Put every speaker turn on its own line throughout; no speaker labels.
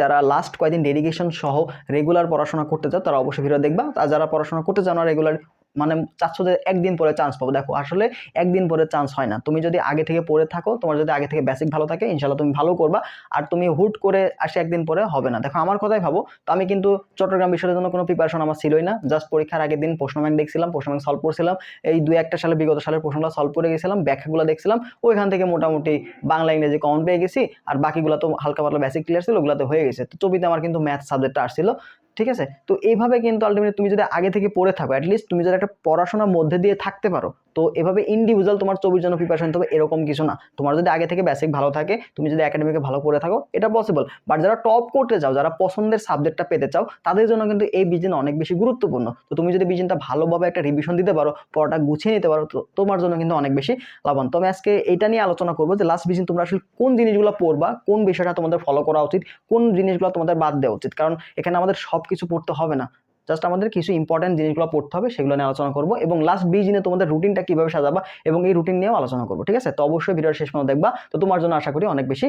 যারা লাস্ট কয়েকদিন ডেডিকেশন সহ রেগুলার পড়াশোনা করতে চাও, তারা অবশ্যই ভিডিও দেখবা। আর যারা পড়াশোনা করতে চাও না রেগুলার মানে চাচ্ছ যে একদিন পরে চান্স পাবো। দেখো, আসলে একদিন পরে চান্স হয় না। তুমি যদি আগে থেকে পড়ে থাকো, তোমার যদি আগে থেকে বেসিক ভালো থাকে ইনশাল্লাহ তুমি ভালো করবা। আর তুমি হুট করে আসে একদিন পরে হবে না। দেখো, আমার কথাই ভাবো, তো আমি কিন্তু চট্টগ্রাম বিষয়ের জন্য কোনো প্রিপারেশন আমার ছিলই না। জাস্ট পরীক্ষার আগের দিন প্রশ্ন ব্যাংক দেখছিলাম, প্রশ্ন ব্যাংক সলভ করছিলাম। এই দু একটা সালে, বিগত সালের প্রশ্নগুলো সলভ করে গেছিলাম, ব্যাখ্যাগুলো দেখছিলাম। ওইখান থেকে মোটামুটি বাংলা, ইংরেজি কমন পেয়ে গেছি। আর বাকিগুলো তো হালকা পাতলা বেসিক ক্লিয়ার ছিল, ওগুলোতে হয়ে গেছে। তো চবিতে আমার কিন্তু ম্যাথ সাবজেক্টটা আসছিল। ঠিক আছে? তো এইভাবে কিন্তু আলটিমেটলি তুমি যদি আগে থেকে পড়ে থাকো অ্যাটলিস্ট তুমি যদি একটা পড়াশোনার মধ্যে দিয়ে থাকতে পারো, তো এভাবে ইন্ডিভিজুয়াল তোমার চবির জন্য প্রিপারেশন হবে, এরকম কিছু না। তোমার যদি আগে থেকে বেসিক ভালো থাকে, তুমি যদি একাডেমিকে ভালো করে থাকো, এটা পসিবল বাট যারা টপ করতে চাও যারা পছন্দের সাবজেক্টটা পেতে চাও, তাদের জন্য কিন্তু এই বিজিন অনেক বেশি গুরুত্বপূর্ণ। তো তুমি যদি বিজিনটা ভালোভাবে একটা রিভিশন দিতে পারো, পড়াটা গুছিয়ে নিতে পারো, তো তোমার জন্য কিন্তু অনেক বেশি লাভবান। তো আমি আজকে এটা নিয়ে আলোচনা করব যে লাস্ট বিজিন তোমরা আসলে কোন জিনিসগুলো পড়বা, কোন বিষয়টা তোমাদের ফলো করা উচিত, কোন জিনিসগুলো তোমাদের বাদ দেওয়া উচিত। কারণ এখানে আমাদের সব কিছু পড়তে হবে না। জাস্ট আমাদের কিছু ইম্পর্টেন্ট জিনিসগুলো পড়তে হবে, সেগুলো নিয়ে আলোচনা করব এবং লাস্ট বিশ দিনে তোমাদের রুটিনটা কীভাবে সাজাবা এবং এই রুটিন নিয়েও আলোচনা করব, ঠিক আছে? তো অবশ্যই ভিডিওর শেষ পর্যন্ত দেখবা। তো তোমার জন্য আশা করি অনেক বেশি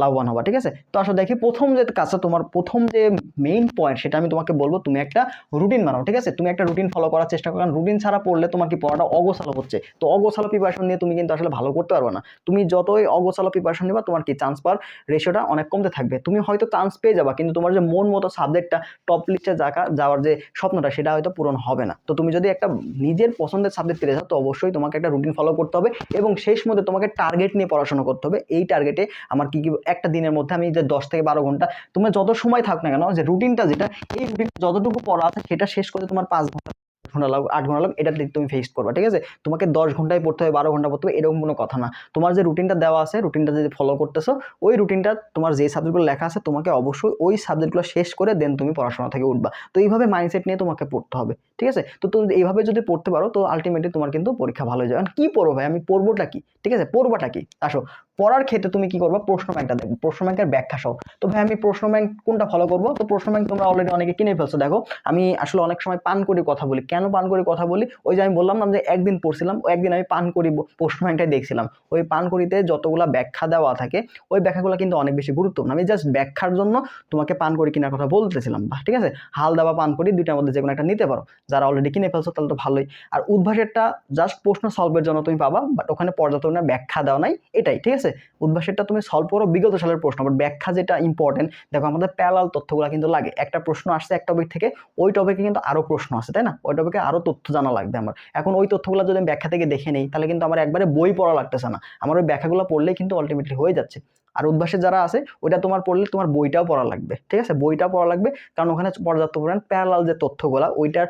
লাভবান হবা, ঠিক আছে? তো আসলে দেখি প্রথম যে কাজটা, তোমার প্রথম যে মেইন পয়েন্ট সেটা আমি তোমাকে বলব, তুমি একটা রুটিন বানাও, ঠিক আছে? তুমি একটা রুটিন ফলো করার চেষ্টা করো, কারণ রুটিন ছাড়া পড়লে তোমার কি পড়াটা অগোছালো হচ্ছে। তো অগোছালো প্রিপারেশন নিয়ে তুমি কিন্তু আসলে ভালো করতে পারবে না। তুমি যতই অগোছালো প্রিপারেশন নিবা, তোমার কি চান্স পাওয়ার রেশিওটা অনেক কমতে থাকবে। তুমি হয়তো চান্স পেয়ে যাবা, কিন্তু তোমার যে মন মতো সাবজেক্টটা টপ লিস্টে যাকা যাওয়ার যে স্বপ্নটা, সেটা হয়তো পূরণ হবে না। তো তুমি যদি একটা নিজের পছন্দের সাবজেক্ট পেয়ে যাও তো অবশ্যই তোমাকে একটা রুটিন ফলো করতে হবে এবং শেষ মধ্যে তোমাকে টার্গেট নিয়ে পড়াশোনা করতে হবে। এই টার্গেটে আমার কি কি একটা দিনের মধ্যে আমি যে দশ থেকে বারো ঘণ্টা, তোমার যত সময় থাক না কেন, যে রুটিনটা যেটা, এই রুটিন যতটুকু পড়া আছে, সেটা শেষ করে তোমার পাঁচ ঘণ্টা। ঘণ্টা লাগবে আট ঘণ্টা লাগবে এটা তুমি ফেস করবে, ঠিক আছে? তোমাকে দশ ঘন্টায় পড়তে হবে, বারো ঘণ্টা পড়তে হবে, এরকম কোনো কথা না। তোমার যে রুটিনটা দেওয়া আছে রুটিনটা যদি ফলো করতেছো, ওই রুটিনটা তোমার যে সাবজেক্টগুলো লেখা আছে, তোমাকে অবশ্যই ওই সাবজেক্টগুলো শেষ করে দেন তুমি পড়াশোনা থেকে উঠবা। তো এইভাবে মাইন্ডসেট নিয়ে তোমাকে পড়তে হবে, ঠিক আছে? তো তুমি এইভাবে যদি পড়তে পারো, তো আলটিমেটলি তোমার কিন্তু পরীক্ষা ভালো হয়ে যাবে। কি পড়ব ভাই? আমি পড়বোটা কি? ঠিক আছে? পড়বাটা কি? আসো, পড়ার ক্ষেত্রে তুমি কি করবা? প্রশ্ন ব্যাংকটা দেখো প্রশ্ন ব্যাংকের ব্যাখ্যা সহ। তো ভাই, আমি প্রশ্ন ব্যাংক কোনটা ফলো করব? তো প্রশ্ন ব্যাংক তোমরা অলরেডি অনেকে কিনে ফেলছো। দেখো, আমি আসলে অনেক সময় পান করে, কথা বলি। কেন পান করি কথা বলি? ওই যে আমি বললাম না যে একদিন পড়ছিলাম ওই একদিন আমি পান করি প্রশ্ন ব্যাংকটাই দেখছিলাম। ওই পান করিতে যতগুলা ব্যাখ্যা দেওয়া থাকে, ওই ব্যাখ্যাগুলো কিন্তু অনেক বেশি গুরুত্বপূর্ণ। আমি জাস্ট ব্যাখ্যার জন্য তোমাকে পান করি কেনার কথা বলতেছিলাম ঠিক আছে? হাল দেওয়া পান করি, দুইটার মধ্যে যে কোনো একটা নিতে পারো। যারা অলরেডি কিনে ফেলছো তাহলে তো ভালোই। আর উদ্ভাসেরটা জাস্ট প্রশ্ন সলভের জন্য তুমি পাবা বাট ওখানে পর্যাপ্ত ব্যাখ্যা দেওয়া নাই, এটাই, ঠিক আছে? উদ্ভাসেরটা তুমি সলভ করো, বিগত সালের প্রশ্ন বাট ব্যাখ্যা যেটা ইম্পর্টেন্ট দেখো আমাদের প্যারাল তথ্যগুলো কিন্তু লাগে। একটা প্রশ্ন আসছে এক টপিক থেকে, ওই টপিকে কিন্তু আরও প্রশ্ন আছে, তাই না? ওই টপিকে আরও তথ্য জানা লাগবে আমার। এখন ওই তথ্যগুলো যদি আমি ব্যাখ্যা থেকে দেখে নেই, তাহলে কিন্তু আমার একবারে বই পড়া লাগতেছে না। আমার ওই ব্যাখ্যাগুলো পড়লেই কিন্তু আলটিমেটলি হয়ে যাচ্ছে। আর উদ্ভাসে যারা আছে, ওইটা তোমার পড়লে তোমার বইটাও পড়া লাগবে, ঠিক আছে? বইটাও পড়া লাগবে, কারণ ওখানে পর্যাপ্ত পরিমাণ প্যারালাল যে তথ্যগুলো, ওইটার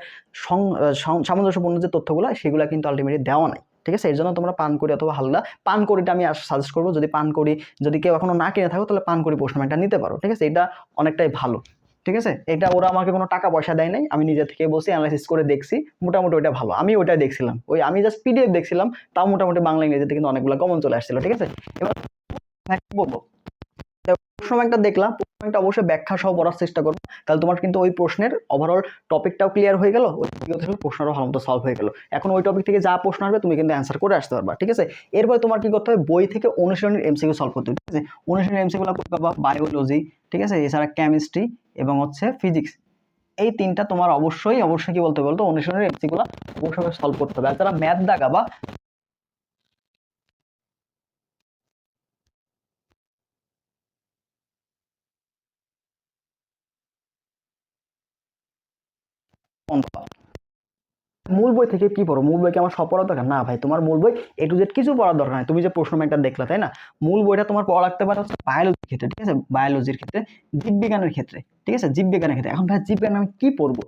সামঞ্জস্যপূর্ণ যে তথ্যগুলো, সেগুলো কিন্তু আলটিমেটলি দেওয়া নাই, ঠিক আছে? এর জন্য তোমরা পান করি অথবা হালদা পান করিটা আমি সাজেস্ট করব। যদি পান করি যদি কেউ এখনও না কিনে থাকো, তাহলে পান করি প্রশ্ন নিতে পারো, ঠিক আছে? এটা অনেকটাই ভালো। ঠিক আছে? এটা ওরা আমাকে কোনো টাকা পয়সা দেয় নাই আমি নিজে থেকে বসে অ্যানালাইসিস করে দেখছি মোটামুটি ওইটা ভালো। আমি ওইটাই দেখছিলাম। ওই আমি জাস্ট পিডিএফ দেখছিলাম তাও মোটামুটি বাংলা ইংরেজিতে কিন্তু অনেকগুলো কমন চলে আসছিল ঠিক আছে? এবার বলব? দেখো, প্রশ্ন ব্যাংকটা দেখলাম প্রশ্ন ব্যাংকটা অবশ্যই ব্যাখ্যা সহ পড়ার চেষ্টা করব। তাহলে তোমার কিন্তু ওই প্রশ্নের ওভারঅল টপিকটাও ক্লিয়ার হয়ে গেল, ওই প্রশ্নটাও ভালো মতো সলভ হয়ে গেল। এখন ওই টপিক থেকে যা প্রশ্ন আসবে তুমি কিন্তু অ্যান্সার করে আসতে পারবা, ঠিক আছে? এরপরে তোমার কি করতে হবে? বই থেকে অনুশীলনের এমসিকিউ সলভ করতে হবে, ঠিক আছে? অনুশীলনের এমসিকিউগুলো করতে পারবা বায়োলজি ঠিক আছে? এছাড়া কেমিস্ট্রি এবং হচ্ছে ফিজিক্স এই তিনটা তোমার অবশ্যই অবশ্যই কি বলতে বলতো? অনুশীলনের এমসিগুলো অবশ্যই সলভ করতে হবে। আর যারা ম্যাথ দাগাবা মূল বই থেকে কি পড়ো? মূল বইকে আমার সব পড়ার দরকার? না ভাই, তোমার মূল বই এ টু জেড কিছু পড়ার দরকার নাই। তুমি যে প্রশ্ন ব্যাংকটা দেখলা, তাই না? মূল বইটা তোমার পড়া লাগতে পারে হচ্ছে বায়োলজির ক্ষেত্রে, ঠিক আছে? বায়োলজির ক্ষেত্রে, জীববিজ্ঞানের ক্ষেত্রে, ঠিক আছে? জীববিজ্ঞানের ক্ষেত্রে। এখন ভাই, জীববিজ্ঞান আমি কি পড়ব?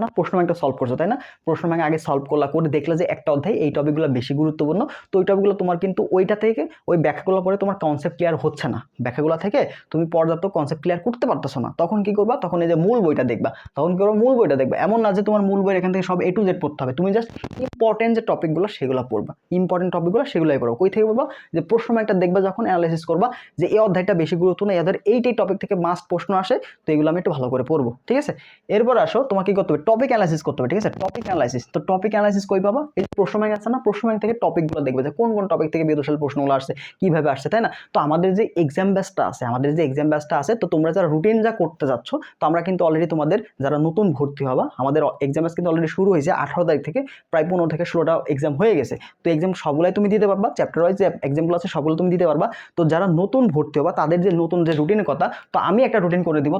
না, প্রশ্ন ব্যাংকটা সলভ করছ, তাই না? প্রশ্ন ব্যাংক আগে সলভ করলা, করে দেখলে যে একটা অধ্যায় এই টপিকগুলো বেশি গুরুত্বপূর্ণ। তো ওই টপিকগুলো তোমার কিন্তু ওইটা থেকে, ওই ব্যাখ্যাগুলো পরে তোমার কনসেপ্ট ক্লিয়ার হচ্ছে না। ব্যাখ্যাগুলো থেকে তুমি পর্যাপ্ত কনসেপ্ট ক্লিয়ার করতে পারতেছো না। তখন কি করবা? তখন এই যে মূল বইটা দেখবা। তখন কি করবা? মূল বইটা দেখবা। এমন না যে তোমার মূল বইয়ের এখান থেকে সব এ টু জেড পড়তে হবে। তুমি জাস্ট ইম্পর্টেন্ট যে টপিকগুলো সেগুলো পড়বা। ইম্পর্টেন্ট টপিকগুলো সেগুলোই পড়বা কই থেকে পড়বা? যে প্রশ্ন ব্যাংকটা দেখবা যখন অ্যানালাইসিস করবা যে এই অধ্যায়টা বেশি গুরুত্বপূর্ণ এদের এইটাই টপিক থেকে মাস্ট প্রশ্ন আসে, তো এগুলো আমি একটু ভালো করে পড়ব। ঠিক আছে? এরপর আসো, তোমাকে কি করতে হবে? টপিক অ্যানালাইসিস করতে হবে, ঠিক আছে? টপিক অ্যানালাইসিস তো টপিক অ্যানালাইসিস কই পাবা? এই প্রশ্ন ব্যাংক আছে না, প্রশ্ন ব্যাংক থেকে টপিকগুলো দেখবে, যে কোন কোন টপিক থেকে বিরোধশীল প্রশ্নগুলো আসছে, কীভাবে আসছে, তাই না? তো আমাদের যে এক্সাম ব্যাচটা আছে, আমাদের যে এক্সাম ব্যাচটা আছে, তো তোমরা যারা রুটিন যা করতে যাচ্ছ, তো আমরা কিন্তু অলরেডি তোমাদের যারা নতুন ভর্তি হবা, আমাদের এক্সাম ব্যাচ কিন্তু অলরেডি শুরু হয়েছে আঠারো তারিখ থেকে, প্রায় পনেরো থেকে ষোলোটা এক্সাম হয়ে গেছে। তো এক্সাম সবগুলাই তুমি দিতে পারবা চ্যাপ্টার ওয়াইজ যে এক্সামগুলো আছে সবগুলো তুমি দিতে পারবা। তো যারা নতুন ভর্তি হবা, তাদের যে নতুন যে রুটিনের কথা, তো আমি একটা রুটিন করে দিব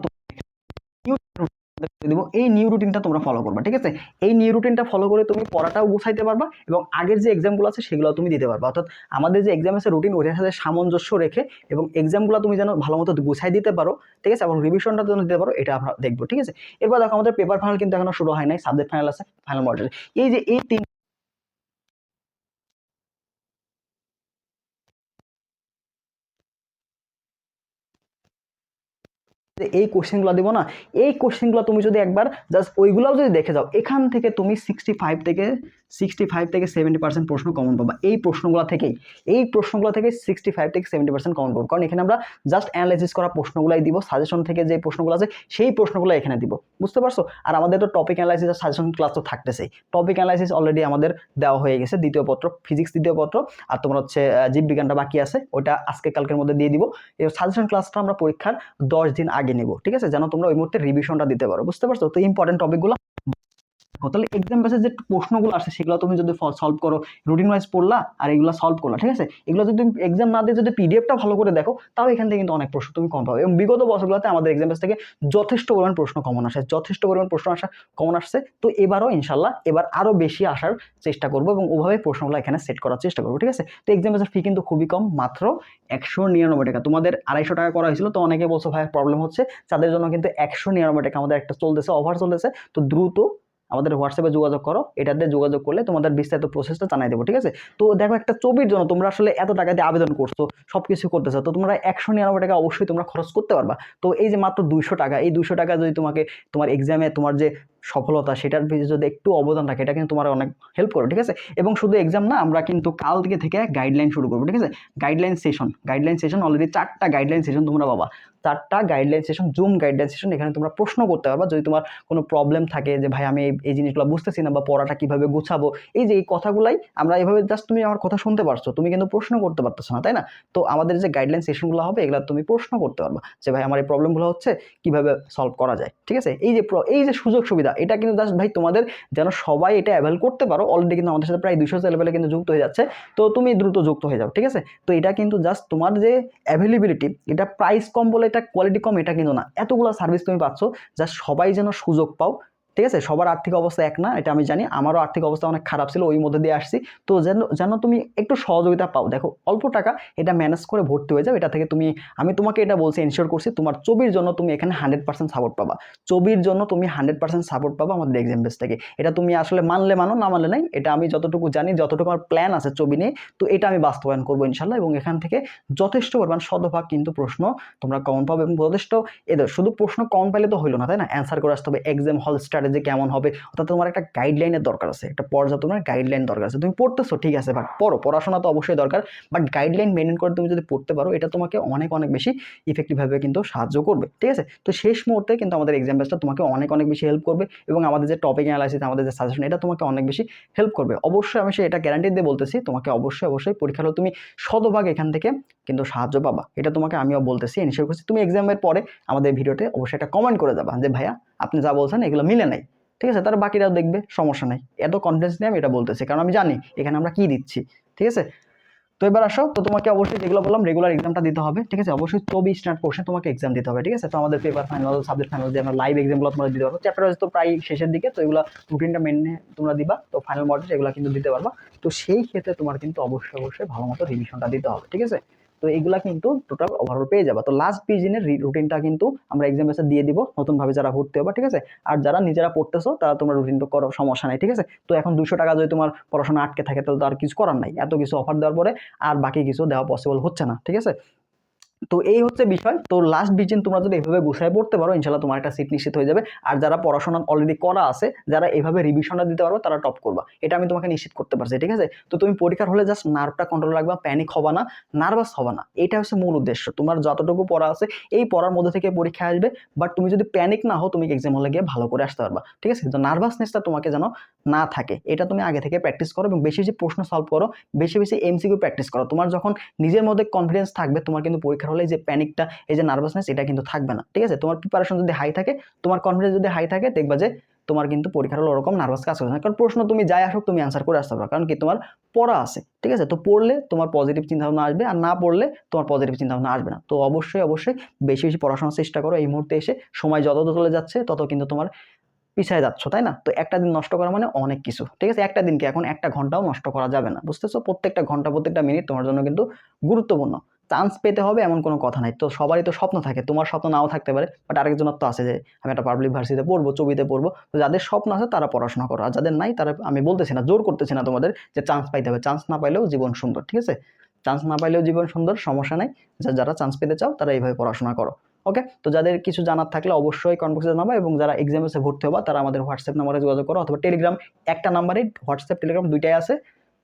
দিব। এই নিউ রুটিনটা তোমরা ফলো করবা, ঠিক আছে? এই নিউ রুটিনটা ফলো করে তুমি পড়াটাও গুছাইতে পারবা এবং আগের যে এক্সামগুলো আছে সেগুলো তুমি দিতে পারবা। অর্থাৎ আমাদের যে এক্সাম আছে রুটিন ওইটার সাথে সামঞ্জস্য রেখে এবং এক্সামগুলো তুমি যেন ভালো মতো গুছাই দিতে পারো, ঠিক আছে? এবং রিভিশনটা যেন দিতে পারো, এটা আমরা দেখব, ঠিক আছে? এরপর দেখো আমাদের পেপার ফাইনাল কিন্তু এখনও শুরু হয় নাই সাবজেক্ট ফাইনাল আছে ফাইনাল মডেল এই যে এই তিন যে এই কোশ্চেনগুলো দেবো না। এই কোশ্চেনগুলো তুমি যদি একবার জাস্ট ওইগুলোও যদি দেখে যাও, এখান থেকে তুমি সিক্সটি ফাইভ থেকে সিক্সটি ফাইভ থেকে সেভেন্টি পার্সেন্ট প্রশ্ন কমন পাবা। এই প্রশ্নগুলো থেকেই, এই প্রশ্নগুলো থেকে সিক্সটি ফাইভ থেকে সেভেন্টি পার্সেন্ট কমন পাবো। কারণ এখানে আমরা জাস্ট অ্যানালাইসিস করা প্রশ্নগুলাই দিব সাজেশন থেকে যে প্রশ্নগুলো আছে, সেই প্রশ্নগুলো এখানে দিব। বুঝতে পারছ? আর আমাদের তো টপিক অ্যানালাইসিস আর সাজেশন ক্লাস তো থাকতেছেই। টপিক অ্যানালাইসিস অলরেডি আমাদের দেওয়া হয়ে গেছে, দ্বিতীয় পত্র ফিজিক্স দ্বিতীয় পত্র, আর তোমার হচ্ছে জীববিজ্ঞানটা বাকি আছে ওটা আজকে কালকের মধ্যে দিয়ে দিব। সাজেশন ক্লাসটা আমরা পরীক্ষার দশ দিন আগে নেব, ঠিক আছে? যেন তোমরা ওই মুহূর্তে রিভিশনটা দিতে পারো, বুঝতে পারছ? তো ইম্পর্টেন্ট টপিকগুলো তাহলে এক্সাম বেসে যে প্রশ্নগুলো আসে, সেগুলো তুমি যদি সলভ করো রুটিন ওয়াইজ পড়লা আর এগুলো সলভ করলা, ঠিক আছে? এগুলো যদি তুমি এক্সাম না দিয়ে যদি পিডিএফটা ভালো করে দেখো, তাও এখান থেকে কিন্তু অনেক প্রশ্ন তুমি কম পাবে। এবং বিগত বছরগুলোতে আমাদের এক্সাম বেস থেকে যথেষ্ট পরিমাণ প্রশ্ন কমন আসে, যথেষ্ট পরিমাণ প্রশ্ন আসা কমন আসছে। তো এবারও ইনশাল্লাহ, এবার আরও বেশি আসার চেষ্টা করব এবং ওভাবে প্রশ্নগুলো এখানে সেট করার চেষ্টা করব, ঠিক আছে? তো এক্সাম বেসের ফি কিন্তু খুবই কম, মাত্র একশো নিরানব্বই টাকা। তোমাদের আড়াইশো টাকা করা হয়েছিল, তো অনেকে বলছো, ভাই প্রবলেম হচ্ছে। তাদের জন্য কিন্তু একশো নিরানব্বই টাকা আমাদের একটা চলতেছে অফার চলতেছে। তো দ্রুত আমাদের হোয়াটসঅ্যাপে যোগাযোগ করো, এটা দিয়ে যোগাযোগ করলে তোমাদের বিস্তারিত প্রসেসটা জানাই দেবো, ঠিক আছে? তো দেখো একটা ছবির জন্য তোমরা আসলে এত টাকা দিয়ে আবেদন করছ সব কিছু করতেছো, তো তোমরা একশো নিরানব্বই টাকা অবশ্যই তোমরা খরচ করতে পারবা। তো এই যে মাত্র দুইশো টাকা, এই দুশো টাকা যদি তোমাকে তোমার এক্সামে তোমার যে সফলতা, সেটার যদি একটু অবদান রাখে এটা কিন্তু তোমার অনেক হেল্প করবে, ঠিক আছে? এবং শুধু এক্সাম না, আমরা কিন্তু কাল থেকে থেকে গাইডলাইন শুরু করব, ঠিক আছে? Guideline session guideline session already চারটা গাইডলাইন সেশন তোমরা পাবা। চারটা guideline session zoom guideline session এখানে তোমরা প্রশ্ন করতে পারবা, যদি তোমার কোনো প্রবলেম থাকে যে, ভাই, আমি এই জিনিসগুলো বুঝতেছি না বা পড়াটা কীভাবে গুছাবো? এই যে, এই কথাগুলাই আমরা এভাবে জাস্ট তুমি আমার কথা শুনতে পারছ, তুমি কিন্তু প্রশ্ন করতে পারতেছো না, তাই না? তো আমাদের যে গাইডলাইন সেশনগুলো হবে, এগুলো তুমি প্রশ্ন করতে পারবা, যে, ভাই, আমার এই প্রবলেমগুলো হচ্ছে, কীভাবে সলভ করা যায়? ঠিক আছে? এই যে এই যে সুযোগ সুবিধা এটা কিন্তু জাস্ট ভাই তোমাদের যেন সবাই এটা অ্যাভেল করতে পারো অলরেডি কিন্তু আমাদের সাথে প্রায় দুশো লেভেলে কিন্তু যুক্ত হয়ে যাচ্ছে, তো তুমি দ্রুত যুক্ত হয়ে যাও, ঠিক আছে? তো এটা কিন্তু জাস্ট তোমার যে অ্যাভেলেবিলিটি এটা প্রাইস কম বলে এটা কোয়ালিটি কম, এটা কিন্তু না। এতগুলো সার্ভিস তুমি পাচ্ছ জাস্ট সবাই যেন সুযোগ পাও ঠিক আছে? সবার আর্থিক অবস্থা এক না, এটা আমি জানি। আমারও আর্থিক অবস্থা অনেক খারাপ ছিল, ওই মধ্যে দিয়ে আসছি। তো যেন যেন তুমি একটু সহযোগিতা পাও। দেখো, অল্প টাকা এটা ম্যানেজ করে ভর্তি হয়ে যাও। এটা থেকে তুমি, আমি তোমাকে এটা বলছি এনশিওর করছি, তোমার ছবির জন্য তুমি এখানে হান্ড্রেড পার্সেন্ট সাপোর্ট পাবা। ছবির জন্য তুমি হান্ড্রেড পার্সেন্ট সাপোর্ট পাবা আমাদের এক্সাম থেকে। এটা তুমি আসলে মানলে মানো, না মানলে নাই, এটা আমি যতটুকু জানি, যতটুকু আমার প্ল্যান আছে ছবি নিয়ে, তো এটা আমি বাস্তবায়ন করব ইনশাল্লাহ এবং এখান থেকে যথেষ্ট পরিমাণ শতভাগ কিন্তু প্রশ্ন তোমরা কমন পাবে এবং যথেষ্ট এদের শুধু প্রশ্ন কমন পাইলে তো হইল না, তাই না? অ্যান্সার করে আসতে হবে এক্সাম হল স্ট্র্যাটেজি কেমন হবে, অর্থাৎ তোমার একটা গাইডলাইনের দরকার আছে, একটা পর্যাপ্ত তোমার গাইডলাইন দরকার আছে। তুমি পড়তেছো, ঠিক আছে বাট পড়ো, পড়াশোনা তো অবশ্যই দরকার বাট গাইডলাইন মেনটেন করে তুমি যদি পড়তে পারো, এটা তোমাকে অনেক অনেক বেশি ইফেক্টিভভাবে কিন্তু সাহায্য করবে, ঠিক আছে? তো শেষ মুহূর্তে কিন্তু আমাদের এক্সাম বেসটা তোমাকে অনেক অনেক বেশি হেল্প করবে এবং আমাদের যে টপিক অ্যানালাইসিস আমাদের যে সাজেশন এটা তোমাকে অনেক বেশি হেল্প করবে। অবশ্যই আমি সে এটা গ্যারান্টি দিয়ে বলতেছি, তোমাকে অবশ্যই অবশ্যই পরীক্ষার তুমি শতভাগ এখান থেকে কিন্তু সাহায্য পাবা। এটা তোমাকে আমিও বলতেছি এনশিওর করছি তুমি এক্সামের পরে আমাদের ভিডিওতে অবশ্যই একটা কমেন্ট করে যাবা যে, ভাইয়া আপনি যা বলছেন, এগুলো মিলে নাই। ঠিক আছে? তারা বাকিরাও দেখবে, সমস্যা নেই। এত কনফিডেন্স নিয়ে আমি এটা বলতেছি, কারণ আমি জানি এখানে আমরা কি দিচ্ছি। ঠিক আছে? তো এবার আসো, তো তোমাকে অবশ্যই যেগুলো বললাম রেগুলার এক্সামটা দিতে হবে। ঠিক আছে? অবশ্যই চব্বিশ স্টার্ট পোর্শন তোমাকে এক্সাম দিতে হবে। ঠিক আছে? তো আমাদের পেপার ফাইনাল সাবজেক্ট ফাইনাল যে আমরা লাইভ এক্সামগুলো তোমরা দিতে পারব। চ্যাপ্টার তো প্রায় শেষের দিকে, তো এগুলো রুটিনটা মেনে তোমরা দিবা। তো ফাইনাল মডেল এগুলো কিন্তু দিতে পারবা। তো সেই ক্ষেত্রে তোমার কিন্তু অবশ্যই অবশ্যই ভালো মতো রিভিশনটা দিতে হবে। ঠিক আছে? তো এগুলা কিন্তু টোটাল ওভারঅল পেয়ে যাবে। তো লাস্ট পিজিনের রুটিনটা কিন্তু আমরা এক্সাম বেসে দিয়ে দিব, নতুনভাবে যারা ভর্তি হবে, ঠিক আছে? আর যারা নিজেরা পড়তেছো, তারা তোমার রুটিনটা করো, সমস্যা নাই, ঠিক আছে? তো এখন দুশো টাকা যদি তোমার পড়াশোনা আটকে থাকে, তাহলে তো আর কিছু করার নাই। এত কিছু অফার দেওয়ার পরে আর বাকি কিছু দেওয়া পসিবল হচ্ছে না, ঠিক আছে? তো এই হচ্ছে বিষয়। তো লাস্ট বিচিন তোমরা যদি এভাবে গুছায় পড়তে পারো ইনশাল্লাহ তোমার একটা সিট নিশ্চিত হয়ে যাবে। আর যারা পড়াশোনা অলরেডি করা আছে, যারা এভাবে রিভিশনটা দিতে পারবে তারা টপ করবা। এটা আমি তোমাকে নিশ্চিত করতে পারছি, ঠিক আছে? তো তুমি পরীক্ষার হলে জাস্ট নার্ভটা কন্ট্রোল রাখবা প্যানিক হবা না নার্ভাস হবা না। এটা হচ্ছে মূল উদ্দেশ্য। তোমার যতটুকু পড়া আছে, এই পড়ার মধ্যে থেকে পরীক্ষা আসবে বাট তুমি যদি প্যানিক না হও, তুমি এক্সাম হলে গিয়ে ভালো করে আসতে পারবা, ঠিক আছে? তো নার্ভাসনেসটা তোমাকে যেন না থাকে, এটা তুমি আগে থেকে প্র্যাকটিস করো এবং বেশি বেশি প্রশ্ন সলভ করো, বেশি বেশি এমসিকিউ প্র্যাকটিস করো। তোমার যখন নিজের মধ্যে কনফিডেন্স থাকবে, তোমার কিন্তু পরীক্ষার হলে যে প্যানিকটা এই যে নার্ভাসনেস এটা কিন্তু থাকবে না। ঠিক আছে? তোমার প্রিপারেশন যদি হাই থাকে, তোমার কনফিডেন্স যদি হাই থাকে, দেখবা যে তোমার কিন্তু পরীক্ষার হলে ওরকম নার্ভাস কাজ করবে না। কারণ প্রশ্ন তুমি যাই আসুক, তুমি অ্যান্সার করে আসতে পারো। কারণ কি? তোমার পড়া আছে। ঠিক আছে? তো পড়লে তোমার পজিটিভ চিন্তাভাবনা আসবে আর না পড়লে তোমার পজিটিভ চিন্তাভাবনা আসবে না। তো অবশ্যই অবশ্যই বেশি বেশি পড়াশোনার চেষ্টা করো। এই মুহূর্তে এসে সময় যত চলে যাচ্ছে, তত কিন্তু তোমার পিছায় যাচ্ছ, তাই না? তো একটা দিন নষ্ট করা মানে অনেক কিছু। ঠিক আছে? একটা দিনকে এখন একটা ঘন্টাও নষ্ট করা যাবে না। বুঝতেছো? প্রত্যেকটা ঘণ্টা, প্রত্যেকটা মিনিট তোমার জন্য কিন্তু গুরুত্বপূর্ণ। চান্স পেতে হবে এমন কোনো কথা নাই। তো সবারই তো স্বপ্ন থাকে, তোমার স্বপ্ন নাও থাকতে পারে বাট আরেকজনের তো আছে যে, আমি একটা পাবলিক ভার্সিটিতে পড়ব, ছবিতে পড়ব, তো যাদের স্বপ্ন আছে তারা পড়াশোনা করো, আর যাদের নাই তারা, আমি বলতেছি না, জোর করতেছি না তোমাদের যে চান্স পাইতে হবে। চান্স না পাইলেও জীবন সুন্দর, ঠিক আছে? চান্স না পাইলেও জীবন সুন্দর, সমস্যা নাই যারা চান্স পেতে চাও তারা এইভাবে পড়াশোনা করো ওকে তো যাদের কিছু জানার থাকলে অবশ্যই কনবক্সে জানাব, এবং যারা এক্সামসে ভর্তি হবা, তারা আমাদের হোয়াটসঅ্যাপ নাম্বারে যোগাযোগ করো, অথবা টেলিগ্রাম একটা নাম্বারে হোয়াটসঅ্যাপ টেলিগ্রাম দুইটাই আছে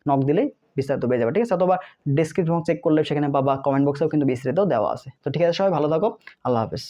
নক দিলেই বিস্তারিত পেয়ে যাবে, ঠিক আছে? অথবা ডিসক্রিপশন চেক করলে সেখানে বা কমেন্ট বক্সেও কিন্তু বিস্তারিত দেওয়া আছে। তো ঠিক আছে, সবাই ভালো থাকো। আল্লাহ হাফেজ।